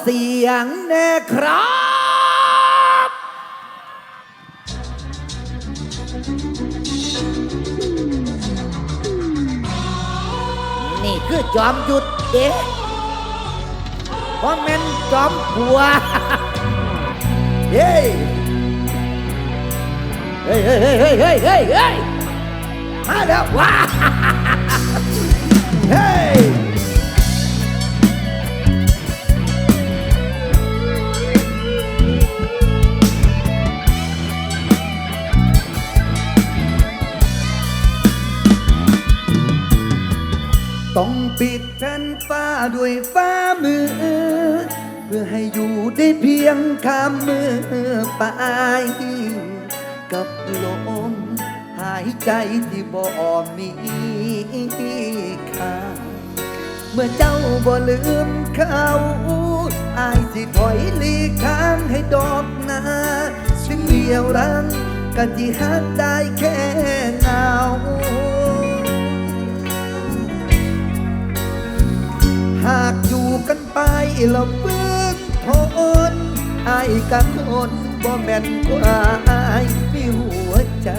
เสียงแน่ครับนี่คือจอมหยุดเด็กเพราะแม่นจอมผัวเฮ้ยเฮ้ยเฮ้ยเฮ้ยเฮ้ยเฮ้ยเฮ้ยเฮ้ยมาแล้วว้าเฮ้ย ปิดแผ่นฟ้าด้วยฟ้ามือ เพื่อให้อยู่ได้เพียงข้ามมือไป กับลมหายใจที่บ่มีค่าเมื่อเจ้าบ่ลืมเขาอายสิถอยหลีกทางให้ดอกนาสิ่งเดียวรังก็ที่หักได้แค่เงา หากอยู่กันไปแล้วเพื่อนทนไอ้กับคนบ่แม่นกว่าอายมีหัวใจ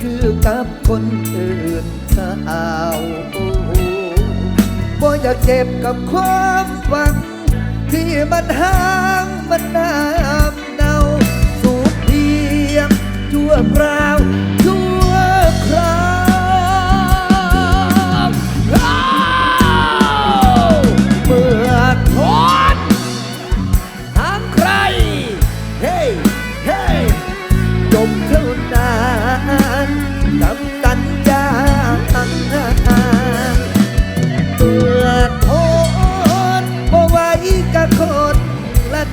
คือกับคนอื่นเขาบ่อยากเจ็บกับความหวัง ที่มันห่างมันน้ำเน่าสูญเพียงชั่วคราว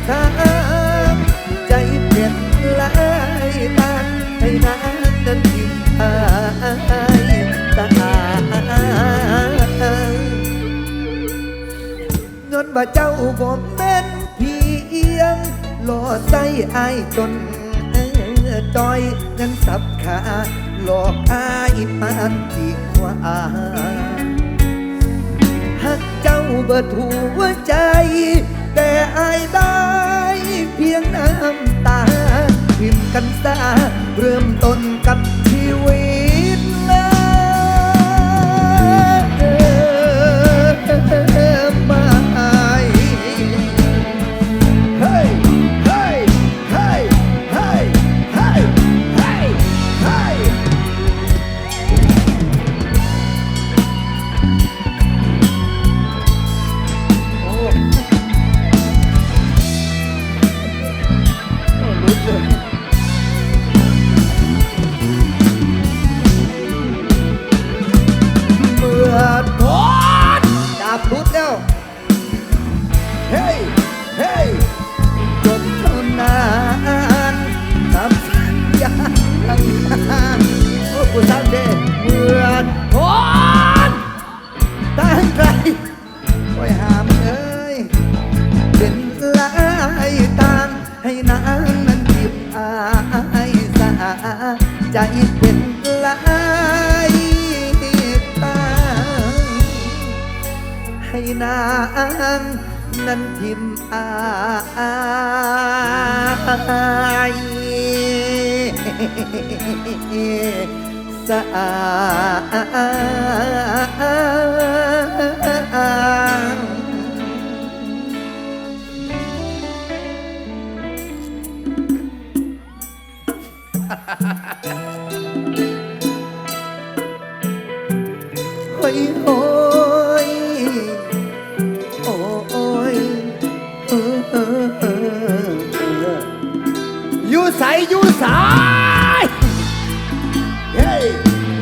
ทางใจเปลี่ยนหลายตาให้นานนั้นทิ้งอายตายเงินว่าเจ้าผมเป็นเพียงหล่อใจอายจนเออจอยนั้นสับขาหลอกอายปานทีกว่าหักเจ้าเบิดหัวใจ แต่อายได้เพียงน้ำตาพิมพ์กันซาเริ่มต้นกับชีวิตางนั้นทิมอายสะอา อยู่ใสอยู่สายเฮ้ย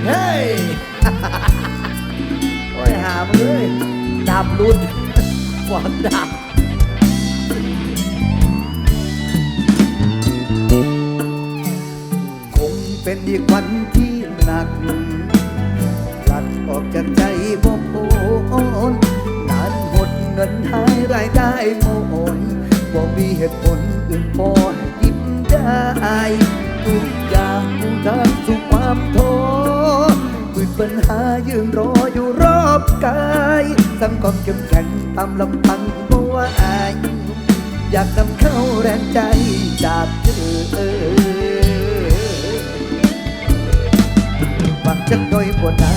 เฮ้ยโอ้ยหามึงเลยดับรุดความดับคงเป็นอีกวันที่หนักหลัดออกจากใจบ่พ้นนานหมดเงินหายรายได้หมดบ่มีเหตุผลอื่นพอให้ยิ้มได้ ทุกอย่างกูทำสู่ความท้อมืดปัญหายืนรออยู่รอบกายสังความเข้มแข็งตามลำพังบ่ไหวอายอยากนำเข้าแรงใจจากเธอฟังจักหน่อยบนนา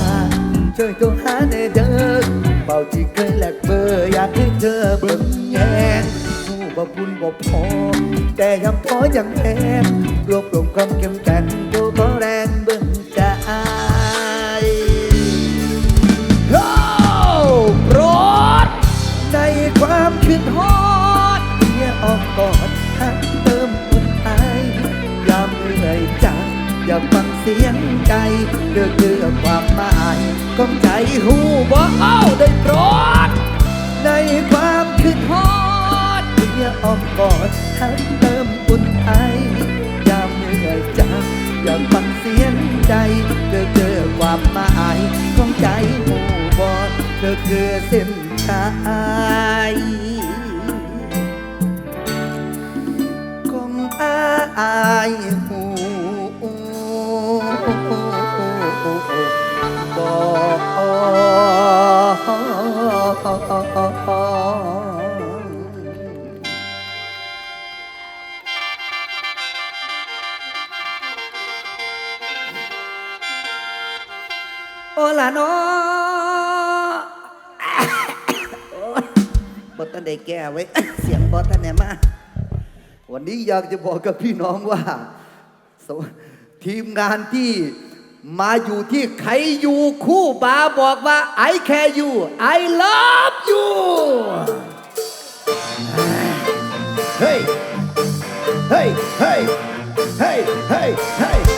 ช่วยโทรหาในเด้อเบาที่เคยแลกเบอร์อยากให้เธอเบิ่งแยง บ่บุญบ่พอ แต่ยังพอยังแพงรวบรวมความเข้มแข็งตัวขอแรงเบิ่งใจโอ้โปรดในความคิดฮอดเพียออกกอดทักเติมอุ่นไอยามเหนื่อยใจอย่าฟังเสียงใจเดือเดือความหมายของใจหูบ่เอาได้โปรด ออกอดทักเติมอุ่นไอยามเหนื่อยใจอย่าฟังเสียงใจเดือเดือความหมายของใจหูบอดเธอคือเส้นชายของอายหูบอก โอลาโนบอตันได้แก้ไว้ เสียงบอตันเนี่ยมา วันนี้อยากจะบอกกับพี่น้องว่า ทีมงานที่มาอยู่ที่ใครอยู่คู่บาบอกว่า I care you I love you เฮ้ย เฮ้ย เฮ้ย เฮ้ย เฮ้ย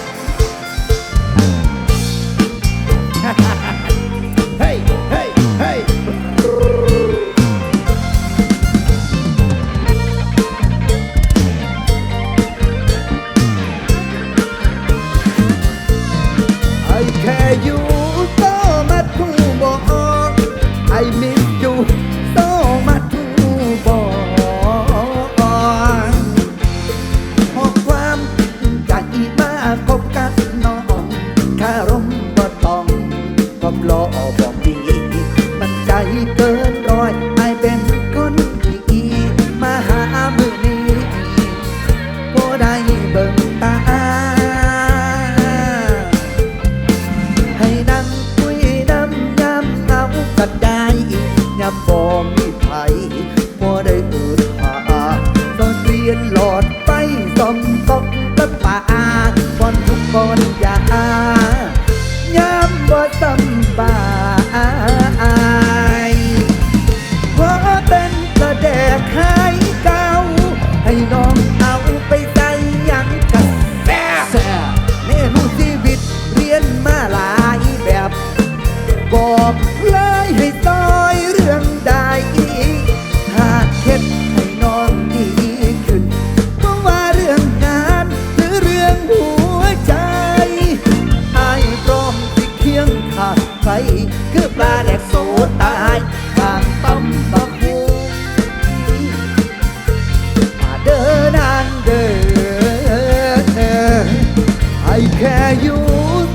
แค่อยู่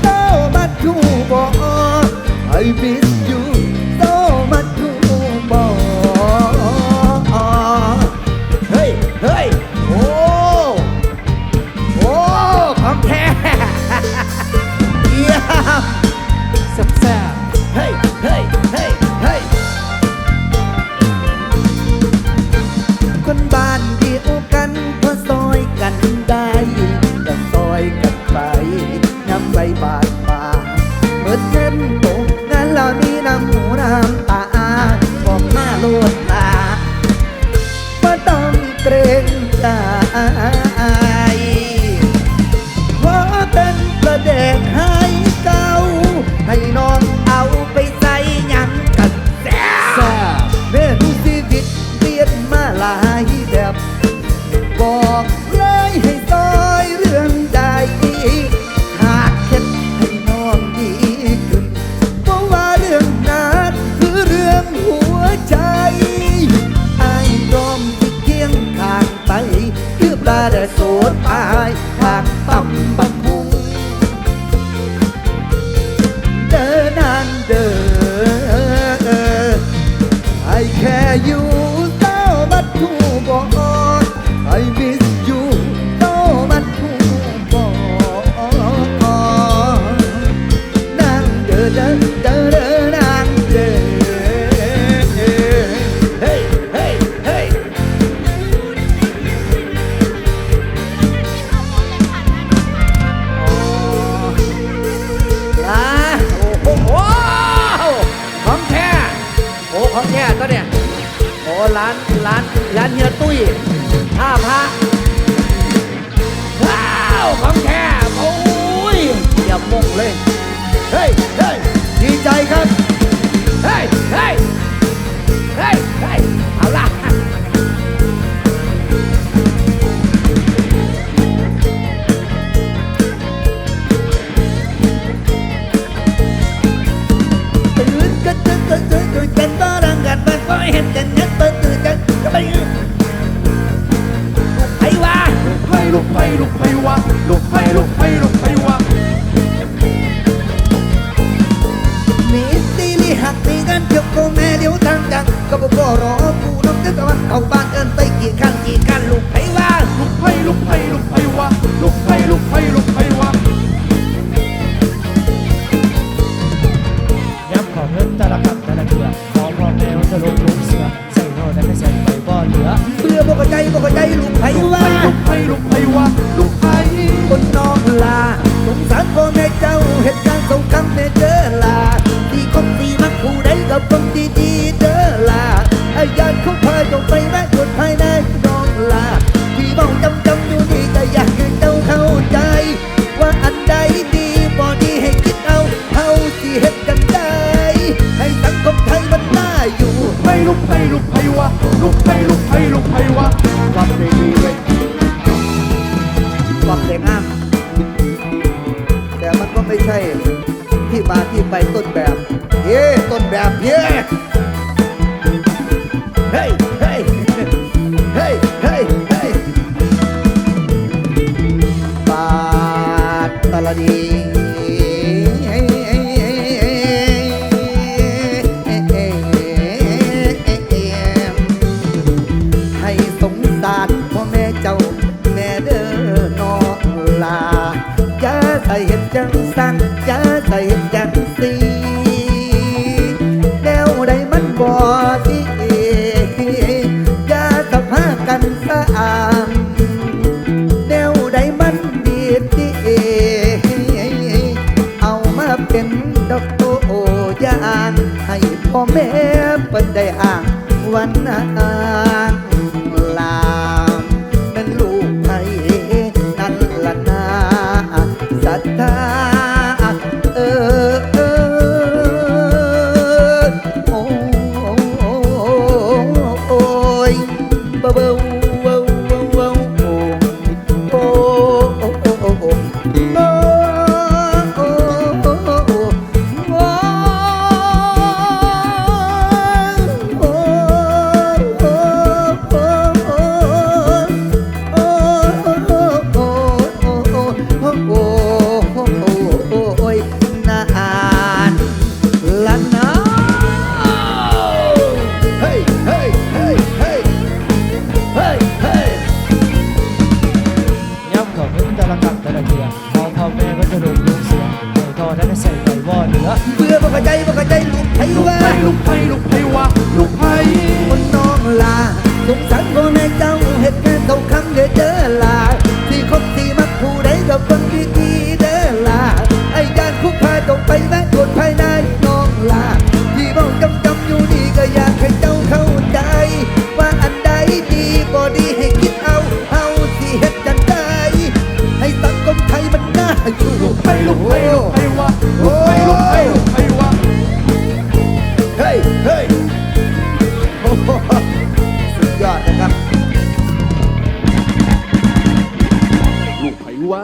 เต้าบัดคู่บ่อไอบิด play by ร้านร้านเฮียตุ้ยท่าพระว้าวของแท้โอ้ยอย่ามงเลย เฮ้ยเฮ้ยดีใจครับ เฮ้ยเฮ้ยเฮ้ยเฮ้ยเอาละตื่นกันตื่นกันตื่นตื่นกันบ้ารังกันมันก็เห็นกัน อขอพ่อแม่ว่าจะลงลุกเสือใส่โน่นแล้ไม่ใส่ไปบ่เหลือเบื่อบอกใจบอกใจลุกไอ้ลุกวะไฟลุกไฟลุกไฟวะลุกไฟคนนอกลาสงสารพ่อแม่เจ้าเหตุการณ์สงครามในเจอลาที่คงดีมักผู้ใดกับคนดีดีๆเดอลาอายานเขาพาจงไป ไปลุกไปวะลุกไปลุกไปลุกไปวะฟังเพลงดีเลยความสวยงามแต่มันก็ไม่ใช่ที่มาที่ไปต้นแบบ เย้ต้นแบบเย้ ให้พ่อแม่เปิ้นได้อ่างวันอ่า ระกับกระเทือมองพ่อเม่ก็จะลงลงเสือเมืองทอนั้นใส่ไก่วอดเหนือเบื่อบ่กระใจบ่กระใจลุกไทยว่าลุกไทยลุกไทย มันน่าอยู่ลุกไปลุกไปลุกไปวะลุกไปลุกไปลุกไปวะเฮ้ยเฮ้ยสุดยอดนะครับลูกไผวะ